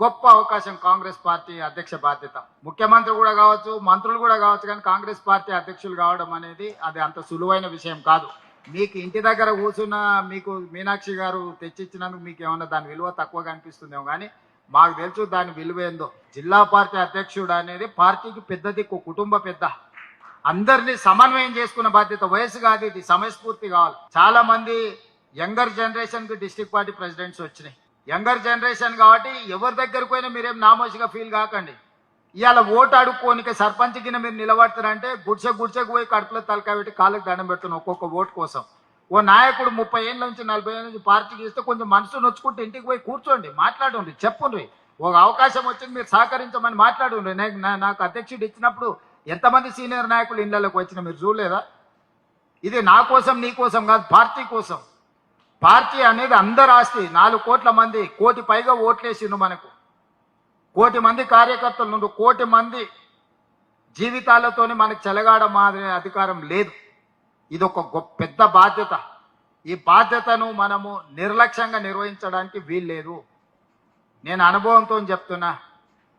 గొప్ప అవకాశం కాంగ్రెస్ పార్టీ అధ్యక్ష బాధ్యత. ముఖ్యమంత్రి కూడా కావచ్చు మంత్రులు కూడా కావచ్చు కానీ కాంగ్రెస్ పార్టీ అధ్యక్షులు కావడం అనేది అది అంత సులువైన విషయం కాదు. మీకు ఇంటి దగ్గర కూర్చున్న మీకు మీనాక్షి గారు తెచ్చిచ్చినందుకు మీకు ఏమన్నా దాని విలువ తక్కువగా అనిపిస్తుందేమో కానీ మాకు తెలుసు దాని విలువ ఏందో. జిల్లా పార్టీ అధ్యక్షుడు అనేది పార్టీకి పెద్ద దిక్కు కుటుంబ పెద్ద. అందరినీ సమన్వయం చేసుకున్న బాధ్యత. వయసు కాదు ఇది సమయస్ఫూర్తి కావాలి. చాలా మంది యంగర్ జనరేషన్కి డిస్ట్రిక్ట్ పార్టీ ప్రెసిడెంట్స్ వచ్చినాయి. యంగర్ జనరేషన్ కాబట్టి ఎవరి దగ్గరకు పోయినా మీరేం నామోషిగా ఫీల్ కాకండి. ఇవాళ ఓటు అడుక్కోనిక సర్పంచ్ కింద మీరు నిలబడతారంటే గుడిసె గుడిసెకు పోయి కడుపులో తలకాయ పెట్టి కాళ్ళకి దండం పెడుతున్నాం ఒక్కొక్క ఓటు కోసం. ఓ నాయకుడు ముప్పై ఏళ్ళ నుంచి నలభై ఏళ్ళ నుంచి పార్టీకి ఇస్తే కొంచెం మనసు నొచ్చుకుంటే ఇంటికి పోయి కూర్చోండి మాట్లాడండి చెప్పుండ్రి. ఒక అవకాశం వచ్చింది మీరు సహకరించమని మాట్లాడండి నాకు అధ్యక్షుడు ఇచ్చినప్పుడు ఎంతమంది సీనియర్ నాయకులు ఇళ్ళలోకి వచ్చిన మీరు చూడలేదా? ఇది నా కోసం నీ కోసం కాదు పార్టీ కోసం. పార్టీ అనేది అందరు ఆస్తి. నాలుగు కోట్ల మంది కోటి పైగా ఓట్లేసిండు మనకు. కోటి మంది కార్యకర్తలు నుండి కోటి మంది జీవితాలతోని మనకు చెలగాడ మాదిరి అధికారం లేదు. ఇది ఒక గొప్ప పెద్ద బాధ్యత. ఈ బాధ్యతను మనము నిర్లక్ష్యంగా నిర్వహించడానికి వీల్లేదు. నేను అనుభవంతో చెప్తున్నా.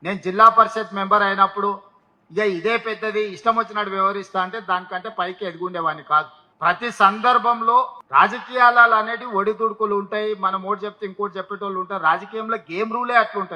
నేను జిల్లా పరిషత్ మెంబర్ అయినప్పుడు ఇక ఇదే పెద్దది ఇష్టం వచ్చినట్టు వ్యవహరిస్తా అంటే దానికంటే పైకి ఎదుగుండేవాడిని కాదు. ప్రతి సందర్భంలో రాజకీయాలు అనేటివి ఒడిదుడుకులు ఉంటాయి. మనం ఓటు చెప్తే ఇంకోటి చెప్పేటోళ్ళు ఉంటారు. రాజకీయంలో గేమ్ రూలే అట్లుంటది.